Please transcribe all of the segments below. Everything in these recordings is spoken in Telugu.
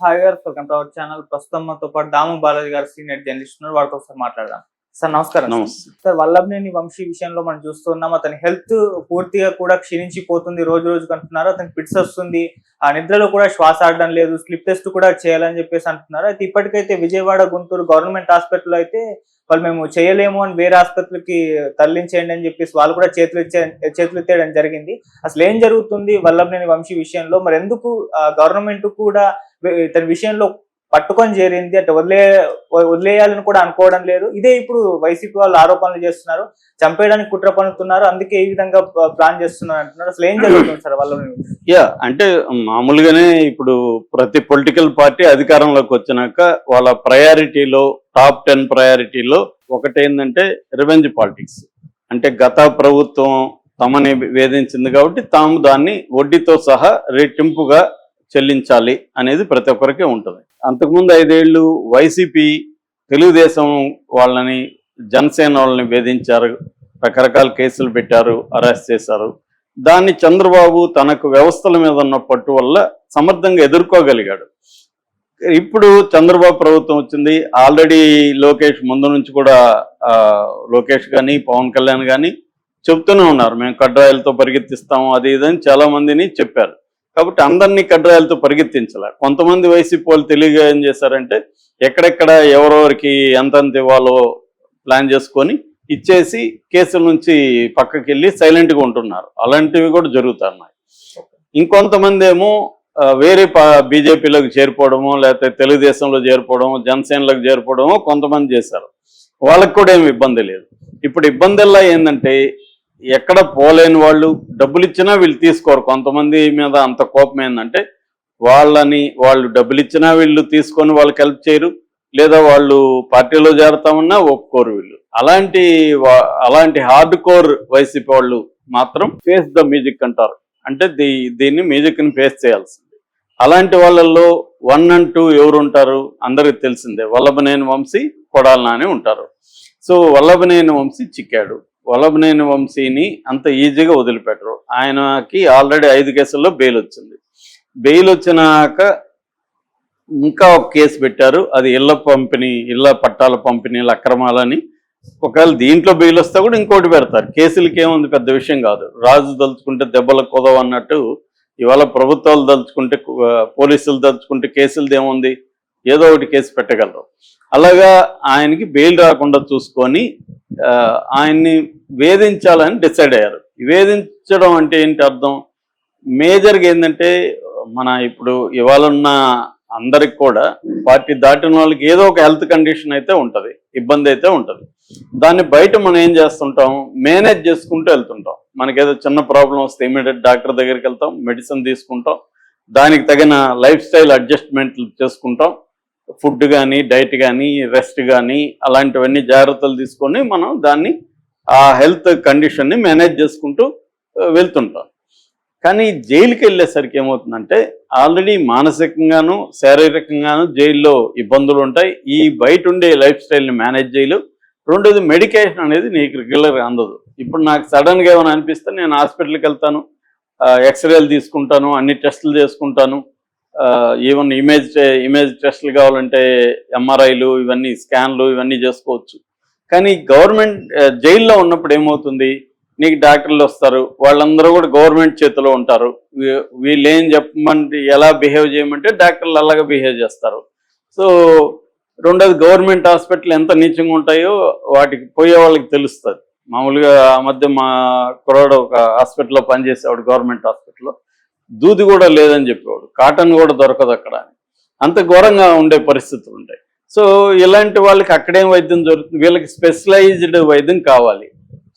హాయ్ గారు వెల్కమ్ టు అవర్ ఛానల్ ప్రస్తుతం మాతో పాటు దాము బాలాజీ గారు సీనియర్ జర్నలిస్ట్ ఉన్నారు. వాడితో ఒకసారి మాట్లాడదాం. సార్ నమస్కారం. సార్ వల్లభనేని వంశీ విషయంలో మనం చూస్తున్నాం. అతని హెల్త్ పూర్తిగా కూడా క్షీణించిపోతుంది. రోజు రోజు అంటున్నారు. అతనికి పిట్స్ వస్తుంది. ఆ నిద్రలో కూడా శ్వాస ఆడడం లేదు. స్లిప్ టెస్ట్ కూడా చేయాలని చెప్పేసి అంటున్నారు. అయితే ఇప్పటికైతే విజయవాడ గుంటూరు గవర్నమెంట్ హాస్పిటల్ అయితే వాళ్ళు మేము చేయలేము అని వేరే ఆసుపత్రికి తరలించేయండి అని చెప్పేసి వాళ్ళు కూడా చేతులు ఇచ్చే చేతులు ఎత్తేయడం జరిగింది. అసలు ఏం జరుగుతుంది వల్లభనేని వంశీ విషయంలో? మరి ఎందుకు గవర్నమెంట్ కూడా ఇతని విషయంలో పట్టుకొని చేరింది అంటే వదిలే వదిలేయాలని కూడా అనుకోవడం లేదు. ఇదే ఇప్పుడు వైసీపీ వాళ్ళు ఆరోపణలు చేస్తున్నారు. చంపేయడానికి కుట్ర పనుతున్నారు అందుకే ఈ విధంగా ప్లాన్ చేస్తున్నారు అంటున్నారు. అసలు ఏం జరుగుతుంది సార్ వాళ్ళ యా అంటే మామూలుగానే ఇప్పుడు ప్రతి పొలిటికల్ పార్టీ అధికారంలోకి వచ్చినాక వాళ్ళ ప్రయారిటీలో టాప్ టెన్ ప్రయారిటీలో ఒకటేంటంటే రివెంజ్ పాలిటిక్స్. అంటే గత ప్రభుత్వం తమని వేధించింది కాబట్టి తాము దాన్ని వడ్డీతో సహా రెట్టింపుగా చెల్లించాలి అనేది ప్రతి ఒక్కరికి ఉంటుంది. అంతకుముందు ఐదేళ్ళు వైసీపీ తెలుగుదేశం వాళ్ళని జనసేన వాళ్ళని వేధించారు రకరకాల కేసులు పెట్టారు అరెస్ట్ చేశారు. దాన్ని చంద్రబాబు తనకు వ్యవస్థల మీద ఉన్న పట్టు వల్ల సమర్థంగా ఎదుర్కోగలిగాడు. ఇప్పుడు చంద్రబాబు ప్రభుత్వం వచ్చింది. ఆల్రెడీ లోకేష్ ముందు నుంచి కూడా లోకేష్ కానీ పవన్ కళ్యాణ్ కానీ చెప్తూనే ఉన్నారు. మేము కడ్రాయిలతో పరిగెత్తిస్తాము అది ఇది అని చెప్పారు. కాబట్టి అందరినీ కడ్రాయిలతో పరిగెత్తించాల. కొంతమంది వైసీపీ వాళ్ళు తెలివిగా ఏం చేశారంటే ఎక్కడెక్కడ ఎవరెవరికి ఎంతెంత ఇవ్వాలో ప్లాన్ చేసుకొని ఇచ్చేసి కేసుల నుంచి పక్కకి వెళ్ళి సైలెంట్గా ఉంటున్నారు. అలాంటివి కూడా జరుగుతున్నాయి. ఇంకొంతమంది ఏమో ఆ, వేరే బీజేపీలోకి చేరిపోవడమో లేకపోతే తెలుగుదేశంలో చేరిపోవడము జనసేనలకు చేరిపోవడము కొంతమంది చేశారు. వాళ్ళకి కూడా ఏమి ఇబ్బంది లేదు. ఇప్పుడు ఇబ్బందిల్లా ఏంటంటే ఎక్కడ పోలేని వాళ్ళు డబ్బులు ఇచ్చినా వీళ్ళు తీసుకోరు. కొంతమంది మీద అంత కోపం ఏంటంటే వాళ్ళని వాళ్ళు డబ్బులు ఇచ్చినా వీళ్ళు తీసుకొని వాళ్ళకి హెల్ప్ చేయరు. లేదా వాళ్ళు పార్టీలో చేరతామన్నా ఒప్పుకోరు వీళ్ళు. అలాంటి వా- అలాంటి హార్డ్ కోర్ వైసీపీ వాళ్ళు మాత్రం ఫేస్ ద మ్యూజిక్ అంటారు. అంటే దీ దీన్ని మ్యూజిక్ని ఫేస్ చేయాల్సింది. అలాంటి వాళ్ళల్లో వన్ అండ్ టూ ఎవరు ఉంటారు అందరికి తెలిసిందే. వల్లభనేని వంశీ కొడాలి నాని ఉంటారు. సో వల్లభనేని వంశీ చిక్కాడు. వల్లభనేని వంశీని అంత ఈజీగా వదిలిపెట్టరు. ఆయనకి ఆల్రెడీ ఐదు కేసుల్లో బెయిల్ వచ్చింది. బెయిల్ వచ్చినాక ఇంకా ఒక కేసు పెట్టారు. అది ఇళ్ళ పంపిణీ ఇళ్ళ పట్టాల పంపిణీల అక్రమాలని. ఒకవేళ దీంట్లో బెయిల్ వస్తే కూడా ఇంకోటి పెడతారు. కేసులకి ఏముంది? పెద్ద విషయం కాదు. రాజు దలుచుకుంటే దెబ్బలకు కుదవ అన్నట్టు ఇవాళ ప్రభుత్వాలు దలుచుకుంటే పోలీసులు దలుచుకుంటే కేసులది ఏముంది? ఏదో ఒకటి కేసు పెట్టగలరు. అలాగా ఆయనకి బెయిల్ రాకుండా చూసుకొని ఆయన్ని వేధించాలని డిసైడ్ అయ్యారు. వేధించడం అంటే ఏంటి అర్థం? మేజర్గా ఏంటంటే మన ఇప్పుడు ఇవాళ ఉన్న అందరికి కూడా పార్టీ దాటిన వాళ్ళకి ఏదో ఒక హెల్త్ కండిషన్ అయితే ఉంటుంది ఇబ్బంది అయితే ఉంటుంది. దాన్ని బయట మనం ఏం చేస్తుంటాం? మేనేజ్ చేసుకుంటూ వెళ్తుంటాం. మనకి ఏదో చిన్న ప్రాబ్లం వస్తే ఇమీడియట్ డాక్టర్ దగ్గరికి వెళ్తాం మెడిసిన్ తీసుకుంటాం దానికి తగిన లైఫ్ స్టైల్ అడ్జస్ట్మెంట్లు చేసుకుంటాం. ఫుడ్ కానీ డైట్ కానీ రెస్ట్ కానీ అలాంటివన్నీ జాగ్రత్తలు తీసుకొని మనం దాన్ని ఆ హెల్త్ కండిషన్ని మేనేజ్ చేసుకుంటూ వెళ్తుంటాం. కానీ జైలుకి వెళ్ళేసరికి ఏమవుతుందంటే ఆల్రెడీ మానసికంగాను శారీరకంగాను జైల్లో ఇబ్బందులు ఉంటాయి. ఈ బయట ఉండే లైఫ్ స్టైల్ని మేనేజ్ చేయలేవు. రెండోది మెడికేషన్ అనేది నీకు రెగ్యులర్గా అందదు. ఇప్పుడు నాకు సడన్గా ఏమైనా అనిపిస్తే నేను హాస్పిటల్కి వెళ్తాను. ఎక్స్రేలు తీసుకుంటాను అన్ని టెస్టులు చేసుకుంటాను. ఈవెన్ ఇమేజ్ ఇమేజ్ టెస్టులు కావాలంటే ఎంఆర్ఐలు ఇవన్నీ స్కాన్లు ఇవన్నీ చేసుకోవచ్చు. కానీ గవర్నమెంట్ జైల్లో ఉన్నప్పుడు ఏమవుతుంది? నీకు డాక్టర్లు వస్తారు వాళ్ళందరూ కూడా గవర్నమెంట్ చేతిలో ఉంటారు. వీళ్ళు ఏం చెప్పమంటే ఎలా బిహేవ్ చేయమంటే డాక్టర్లు అలాగే బిహేవ్ చేస్తారు. సో రెండోది గవర్నమెంట్ హాస్పిటల్ ఎంత నీచంగా ఉంటాయో వాటికి పోయే వాళ్ళకి తెలుస్తుంది. మామూలుగా ఆ మధ్య మా కుర్రాడు ఒక హాస్పిటల్లో పనిచేసేవాడు గవర్నమెంట్ హాస్పిటల్లో. దూది కూడా లేదని చెప్పేవాడు కాటన్ కూడా దొరకదు అక్కడ అంత ఘోరంగా ఉండే పరిస్థితులు ఉంటాయి. సో ఇలాంటి వాళ్ళకి అక్కడేం వైద్యం దొరుకుతుంది వీళ్ళకి స్పెషలైజ్డ్ వైద్యం కావాలి.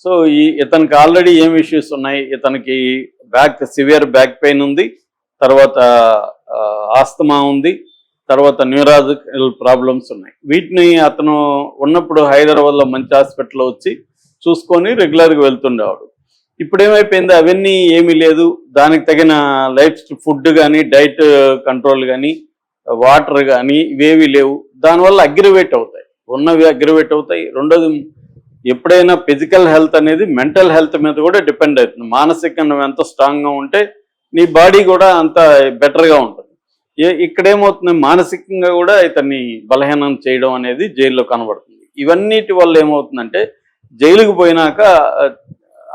సో ఈ ఇతనికి ఆల్రెడీ ఏం ఇష్యూస్ ఉన్నాయి? ఇతనికి బ్యాక్ సివియర్ బ్యాక్ పెయిన్ ఉంది తర్వాత ఆస్తమా ఉంది తర్వాత న్యూరాజికల్ ప్రాబ్లమ్స్ ఉన్నాయి. వీటిని అతను ఉన్నప్పుడు హైదరాబాద్లో మంచి హాస్పిటల్లో వచ్చి చూసుకొని రెగ్యులర్గా వెళ్తుండేవాడు. ఇప్పుడు ఏమైపోయింది అవన్నీ ఏమీ లేదు. దానికి తగిన లైఫ్ ఫుడ్ కానీ డైట్ కంట్రోల్ కానీ వాటర్ కానీ ఇవేవి లేవు. దానివల్ల అగ్రివేట్ అవుతాయి. ఉన్నవి అగ్రివేట్ అవుతాయి. రెండోది ఎప్పుడైనా ఫిజికల్ హెల్త్ అనేది మెంటల్ హెల్త్ మీద కూడా డిపెండ్ అవుతుంది. మానసికంగా నువ్వు ఎంత స్ట్రాంగ్గా ఉంటే నీ బాడీ కూడా అంత బెటర్గా ఉంటుంది. ఏ- ఇక్కడేమవుతుంది? మానసికంగా కూడా ఇతన్ని బలహీనం చేయడం అనేది జైల్లో కనబడుతుంది. ఇవన్నిటి వల్ల ఏమవుతుందంటే జైలుకు పోయినాక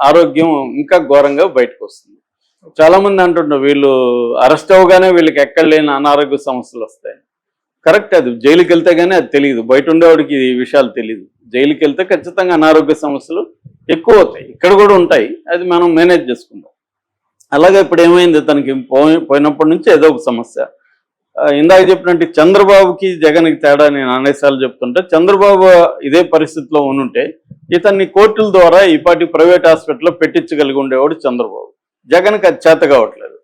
ఆరోగ్యం ఇంకా ఘోరంగా బయటకు వస్తుంది. చాలా మంది అంటుంటారు వీళ్ళు అరెస్ట్ అవ్వగానే వీళ్ళకి ఎక్కడ లేని అనారోగ్య సమస్యలు వస్తాయి. కరెక్ట్ అది జైలుకి వెళ్తే గానీ అది తెలియదు. బయట ఉండేవాడికి ఈ విషయాలు తెలియదు. జైలుకి వెళ్తే ఖచ్చితంగా అనారోగ్య సమస్యలు ఎక్కువ అవుతాయి. ఇక్కడ కూడా ఉంటాయి. అది మనం మేనేజ్ చేసుకుందాం. అలాగే ఇప్పుడు ఏమైంది? తనకి పోయి- పోయినప్పటి నుంచి ఏదో ఒక సమస్య. ఇందాక చెప్పినట్టు చంద్రబాబుకి జగన్కి తేడా నేను అనేసార్లు చెప్తుంటే చంద్రబాబు ఇదే పరిస్థితిలో ఉంటే ఇతన్ని కోర్టుల ద్వారా ఈపాటి ప్రైవేట్ హాస్పిటల్లో పెట్టించగలిగి ఉండేవాడు చంద్రబాబు. జగన్కి అది చేత కావట్లేదు.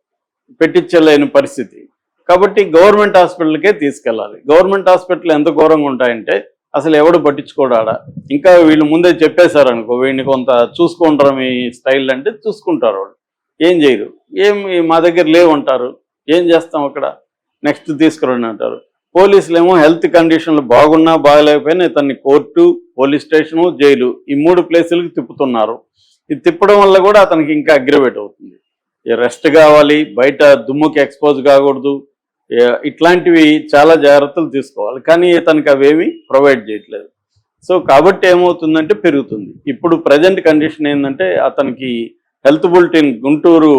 పెట్టించలేని పరిస్థితి. కాబట్టి గవర్నమెంట్ హాస్పిటల్కే తీసుకెళ్ళాలి. గవర్నమెంట్ హాస్పిటల్ ఎంత ఘోరంగా ఉంటాయంటే అసలు ఎవడు పట్టించుకోడాడా ఇంకా వీళ్ళు ముందే చెప్పేశారు అనుకో వీడిని కొంత చూసుకుంటారు మీ స్టైల్ అంటే చూసుకుంటారు వాళ్ళు. ఏం చేయరు. ఏం మా దగ్గర లేవంటారు. ఏం చేస్తాం అక్కడ? నెక్స్ట్ తీసుకురండి అంటారు. పోలీసులు ఏమో హెల్త్ కండిషన్లు బాగున్నా బాగలేకపోయినా ఇతన్ని కోర్టు పోలీస్ స్టేషను జైలు ఈ మూడు ప్లేసులకు తిప్పుతున్నారు. ఇది తిప్పడం వల్ల కూడా అతనికి ఇంకా అగ్రవేట్ అవుతుంది. రెస్ట్ కావాలి బయట దుమ్ముకి ఎక్స్పోజ్ కాకూడదు. ఇట్లాంటివి చాలా జాగ్రత్తలు తీసుకోవాలి. కానీ ఇతనికి అవేమి ప్రొవైడ్ చేయట్లేదు. సో కాబట్టి ఏమవుతుందంటే పెరుగుతుంది. ఇప్పుడు ప్రజెంట్ కండిషన్ ఏంటంటే అతనికి health bulletin Guntur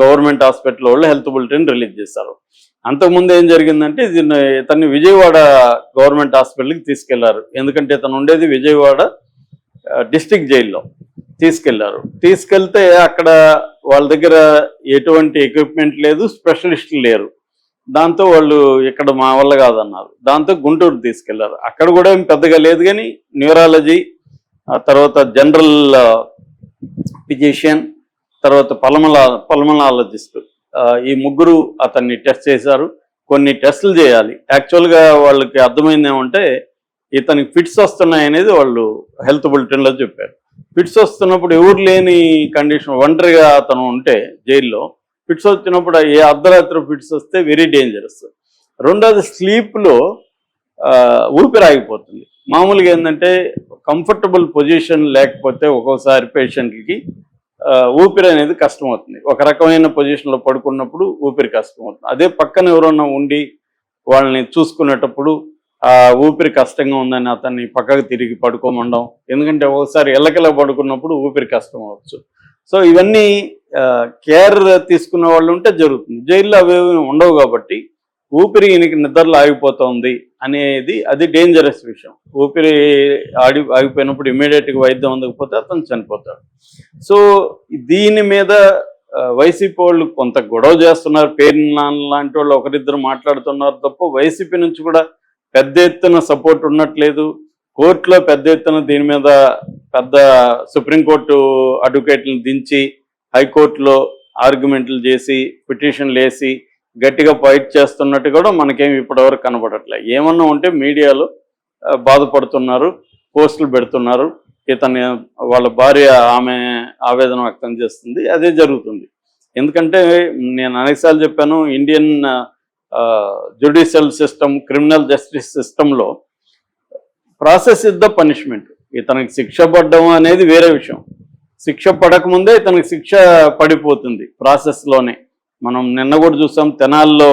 government hospital వాళ్ళు హెల్త్ బులెటిన్ రిలీజ్ చేశారు. అంతకుముందు ఏం జరిగిందంటే దీన్ని ఇతన్ని విజయవాడ గవర్నమెంట్ హాస్పిటల్కి తీసుకెళ్ళారు. ఎందుకంటే ఇతను ఉండేది విజయవాడ డిస్టిక్ జైల్లో తీసుకెళ్ళారు. తీసుకెళ్తే అక్కడ వాళ్ళ దగ్గర ఎటువంటి ఎక్విప్మెంట్ లేదు స్పెషలిస్టులు లేరు. దాంతో వాళ్ళు ఇక్కడ మా వల్ల కాదన్నారు. దాంతో గుంటూరు తీసుకెళ్ళారు. అక్కడ కూడా ఏం పెద్దగా లేదు కానీ న్యూరాలజీ ఆ తర్వాత జనరల్ ఫిజిషియన్ తర్వాత పలమల పల్మనాలజిస్ట్ ఈ ముగ్గురు అతన్ని టెస్ట్ చేశారు. కొన్ని టెస్టులు చేయాలి. యాక్చువల్గా వాళ్ళకి అర్థమైంది ఏమంటే ఇతనికి ఫిట్స్ వస్తున్నాయి అనేది వాళ్ళు హెల్త్ బులెటిన్లో చెప్పారు. ఫిట్స్ వస్తున్నప్పుడు ఎవరు లేని కండిషన్ ఒంటరిగా అతను ఉంటే జైల్లో ఫిట్స్ వచ్చినప్పుడు ఏ అర్ధరాత్రి ఫిట్స్ వస్తే వెరీ డేంజరస్ రెండోది స్లీప్లో ఊపిరి ఆగిపోతుంది. మామూలుగా ఏంటంటే కంఫర్టబుల్ పొజిషన్ లేకపోతే ఒక్కోసారి పేషెంట్కి ఊపిరి అనేది కష్టం అవుతుంది ఒక రకమైన పొజిషన్లో పడుకున్నప్పుడు ఊపిరి కష్టం అవుతుంది అదే పక్కన ఎవరన్నా ఉండి వాళ్ళని చూసుకునేటప్పుడు ఆ ఊపిరి కష్టంగా ఉందని అతన్ని పక్కకు తిరిగి పడుకోమండం ఎందుకంటే ఒకసారి ఎల్లకెలా పడుకున్నప్పుడు ఊపిరి కష్టం అవ్వచ్చు సో ఇవన్నీ కేర్ తీసుకున్న వాళ్ళు ఉంటే జరుగుతుంది. జైల్లో అవి ఉండవు కాబట్టి ఊపిరి ఇనికి నిద్రలో ఆగిపోతుంది అనేది అది డేంజరస్ విషయం. ఊపిరి ఆడి ఆగిపోయినప్పుడు ఇమీడియట్గా వైద్యం అందకపోతే అతను చనిపోతాడు. సో దీని మీద వైసీపీ వాళ్ళు కొంత గొడవ చేస్తున్నారు. పేరు నాన్న లాంటి వాళ్ళు ఒకరిద్దరు మాట్లాడుతున్నారు తప్ప వైసీపీ నుంచి కూడా పెద్ద ఎత్తున సపోర్ట్ ఉన్నట్లేదు కోర్టులో పెద్ద ఎత్తున దీని మీద పెద్ద సుప్రీంకోర్టు అడ్వకేట్లను దించి హైకోర్టులో ఆర్గ్యుమెంట్లు చేసి పిటిషన్లు వేసి గట్టిగా ఫైట్ చేస్తున్నట్టు కూడా మనకేం ఇప్పటివరకు కనబడట్లే. ఏమన్నా ఉంటే మీడియాలో బాధపడుతున్నారు పోస్టులు పెడుతున్నారు. ఇతని వాళ్ళ భార్య ఆమె ఆవేదన వ్యక్తం చేస్తుంది. అదే జరుగుతుంది. ఎందుకంటే నేను అనేకసార్లు చెప్పాను Indian judicial system criminal justice సిస్టంలో ప్రాసెస్ ఇస్ ద పనిష్మెంట్ ఇతనికి శిక్ష పడడం అనేది వేరే విషయం. శిక్ష పడకముందే ఇతనికి శిక్ష పడిపోతుంది ప్రాసెస్లోనే మనం నిన్న కూడా చూసాం తెనాల్లో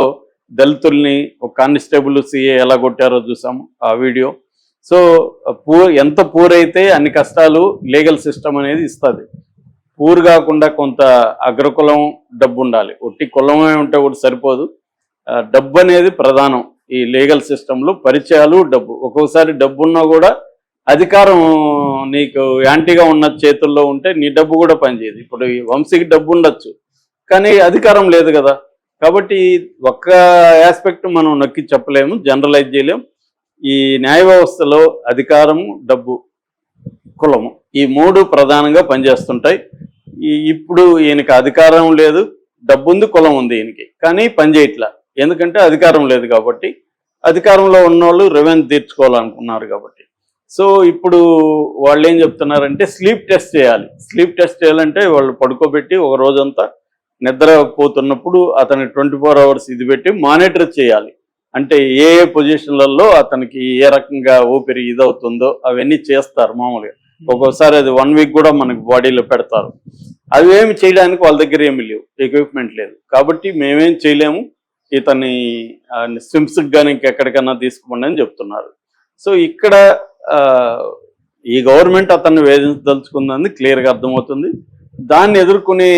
దళితుల్ని ఒక కానిస్టేబుల్ సీఏ ఎలా కొట్టారో చూసాం ఆ వీడియో. సో పూర్ ఎంత పూర్ అయితే అన్ని కష్టాలు లీగల్ సిస్టమ్ అనేది ఇస్తుంది. పూర్ కాకుండా కొంత అగ్రకులం డబ్బు ఉండాలి. ఒట్టి కులమే ఉంటే కూడా సరిపోదు. డబ్బు అనేది ప్రధానం ఈ లీగల్ సిస్టంలో పరిచయాలు డబ్బు. ఒక్కొక్కసారి డబ్బు ఉన్నా కూడా అధికారం నీకు యాంటీగా ఉన్న చేతుల్లో ఉంటే నీ డబ్బు కూడా పనిచేయదు. ఇప్పుడు ఈ వంశీకి డబ్బు ఉండొచ్చు. కానీ అధికారం లేదు కదా. కాబట్టి ఒక్క ఆస్పెక్ట్ మనం నొక్కి చెప్పలేము జనరలైజ్ చేయలేము ఈ న్యాయ వ్యవస్థలో అధికారము డబ్బు కులము ఈ మూడు ప్రధానంగా పనిచేస్తుంటాయి. ఇప్పుడు ఈయనకి అధికారం లేదు డబ్బు ఉంది కులం ఉంది ఈయనకి. కానీ పనిచేయట్లా ఎందుకంటే అధికారం లేదు కాబట్టి. అధికారంలో ఉన్నోళ్ళు రెవెన్యూ తీర్చుకోవాలనుకున్నారు కాబట్టి. సో ఇప్పుడు వాళ్ళు ఏం చెప్తున్నారంటే స్లీప్ టెస్ట్ చేయాలి. స్లీప్ టెస్ట్ చేయాలంటే వాళ్ళు పడుకోబెట్టి ఒక రోజంతా నిద్ర పోతున్నప్పుడు అతని ట్వంటీ ఫోర్ అవర్స్ ఇది పెట్టి మానిటర్ చేయాలి. అంటే ఏ ఏ పొజిషన్లలో అతనికి ఏ రకంగా ఊపిరి ఇదవుతుందో అవన్నీ చేస్తారు మామూలుగా. ఒక్కోసారి అది వన్ వీక్ కూడా మనకి బాడీలో పెడతారు. అవి ఏమి చేయడానికి వాళ్ళ దగ్గర ఏమి లేవు. ఎక్విప్మెంట్ లేదు. కాబట్టి మేమేం చేయలేము. ఇతని స్విమ్స్కి కానీ ఇంకెక్కడికన్నా తీసుకోండి అని చెప్తున్నారు. సో ఇక్కడ ఈ గవర్నమెంట్ అతన్ని వేధించదలుచుకుందని క్లియర్గా అర్థమవుతుంది. దాన్ని ఎదుర్కొనే